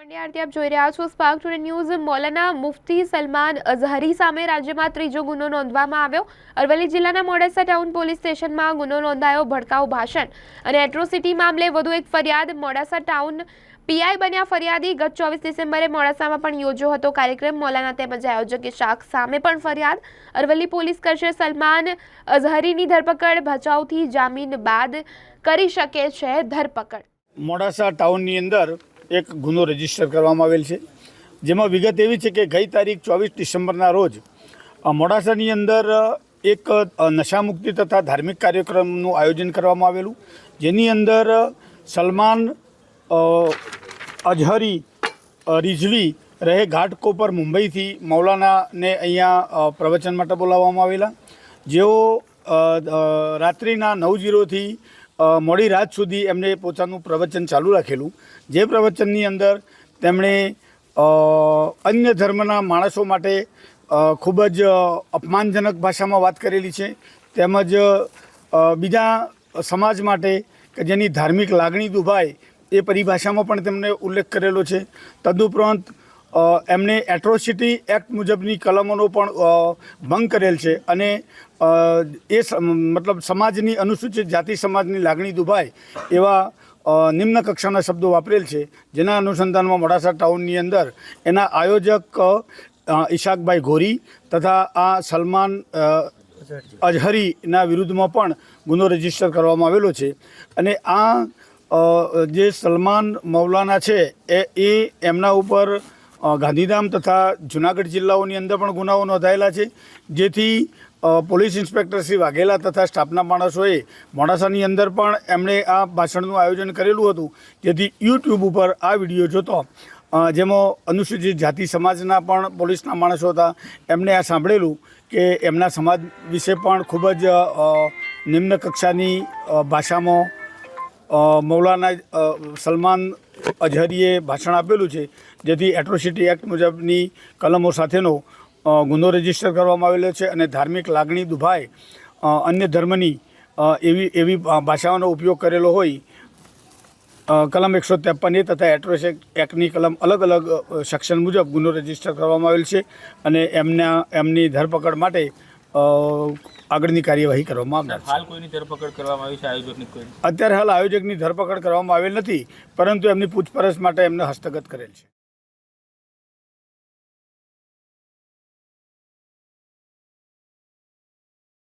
મંડિયારથી આપ જોઈ રહ્યા છો Spark Today News Maulana Mufti Salman Azhari સામે રાજ્યમાં ત્રીજો ગુનો નોંધવામાં આવ્યો. અરવલ્લી જિલ્લાના મોડાસા ટાઉન પોલીસ સ્ટેશનમાં ગુનો નોંધાયો ભડકાઉ ભાષણ. અને એટ્રોસિટી મામલે વધુ એક ફરિયાદ મોડાસા ટાઉન પીઆઈ બન્યા ફરિયાદી. ગત ચોવીસ ડિસેમ્બરે મોડાસામાં પણ યોજ્યો હતો કાર્યક્રમ. મોલાના તેમજ આયોજકે શાખ સામે પણ ફરિયાદ. અરવલ્લી પોલીસ કરશે સલમાન અઝહરીની ધરપકડ. ભચાઉથી જામીન બાદ કરી શકે છે ધરપકડ. મોડાસા ટાઉનની અંદર એક ગુનો રજિસ્ટર કરવામાં આવેલ છે. જેમાં વિગત એવી છે કે ગઈ તારીખ ચોવીસ ડિસેમ્બરના રોજ મોડાસાની અંદર એક નશામુક્તિ તથા ધાર્મિક કાર્યક્રમનું આયોજન કરવામાં આવેલું. જેની અંદર સલમાન અજહરી રિઝવી, રહે ઘાટકોપર મુંબઈથી મૌલાનાને અહીંયા પ્રવચન માટે બોલાવવામાં આવેલા. જેઓ રાત્રિના નવ જીરોથી મોડી રાત સુધી એમને પોતાનું પ્રવચન ચાલુ રાખેલું. જે પ્રવચનની અંદર તેમણે અન્ય ધર્મના માણસો માટે ખૂબ જ અપમાનજનક ભાષામાં વાત કરેલી છે. તેમજ બીજા સમાજ માટે કે જેની ધાર્મિક લાગણી દુભાય એ પરિભાષામાં પણ તેમણે ઉલ્લેખ કરેલો છે. તદુપરાંત અ, એમણે એટ્રોસિટી એક્ટ મુજબની કલમોનો પણ ભંગ કરેલ છે અને એ મતલબ સમાજની અનુસૂચિત જાતિ સમાજની લાગણી દુભાય એવા નિમ્ન કક્ષાના શબ્દો વાપરેલ છે. જેના અનુસંધાનમાં મોડાસા ટાઉનની અંદર એના આયોજક ઈશાકભાઈ ઘોરી તથા આ સલમાન અઝહરીના વિરુદ્ધમાં પણ ગુનો રજિસ્ટર કરવામાં આવેલો છે. અને આ જે સલમાન મૌલાના છે એ એમના ઉપર ગાંધીધામ તથા જુનાગઢ જિલ્લાઓની અંદર પણ ગુનાઓ નોંધાયેલા છે. જેથી પોલીસ ઇન્સ્પેક્ટર શ્રી વાઘેલા તથા સ્ટાફના માણસોએ મોડાસાની અંદર પણ એમણે આ ભાષણનું આયોજન કરેલું હતું. જેથી યુટ્યુબ ઉપર આ વીડિયો જોતો. જેમાં અનુસૂચિત જાતિ સમાજના પણ પોલીસના માણસો હતા. એમણે આ સાંભળેલું કે એમના સમાજ વિશે પણ ખૂબ જ નિમ્ન કક્ષાની ભાષામાં મૌલાના સલમાન અજહરીએ ભાષણ આપેલું છે, જેથી એટ્રોસિટી એક્ટ મુજબની કલમો સાથેનો ગુનો રજિસ્ટર કરવામાં આવેલો છે અને ધાર્મિક લાગણી દુભાય અન્ય ધર્મની એવી એવી ભાષાઓનો ઉપયોગ કરેલો હોય કલમ એકસો ત્રેપન એ તથા એટ્રોસ એક્ટની કલમ અલગ અલગ સેક્શન મુજબ ગુનો રજિસ્ટર કરવામાં આવેલ છે અને એમના, એમની ધરપકડ માટે આગળની કાર્યવાહી કરવામાં આવનાર છે. હાલ કોઈની ધરપકડ કરવામાં આવી છે? આયોજકની કોઈ? અત્યારે હાલ આયોજકની ધરપકડ કરવામાં આવેલ નથી પરંતુ એમની પૂછપરછ માટે એમને હસ્તગત કરેલ છે.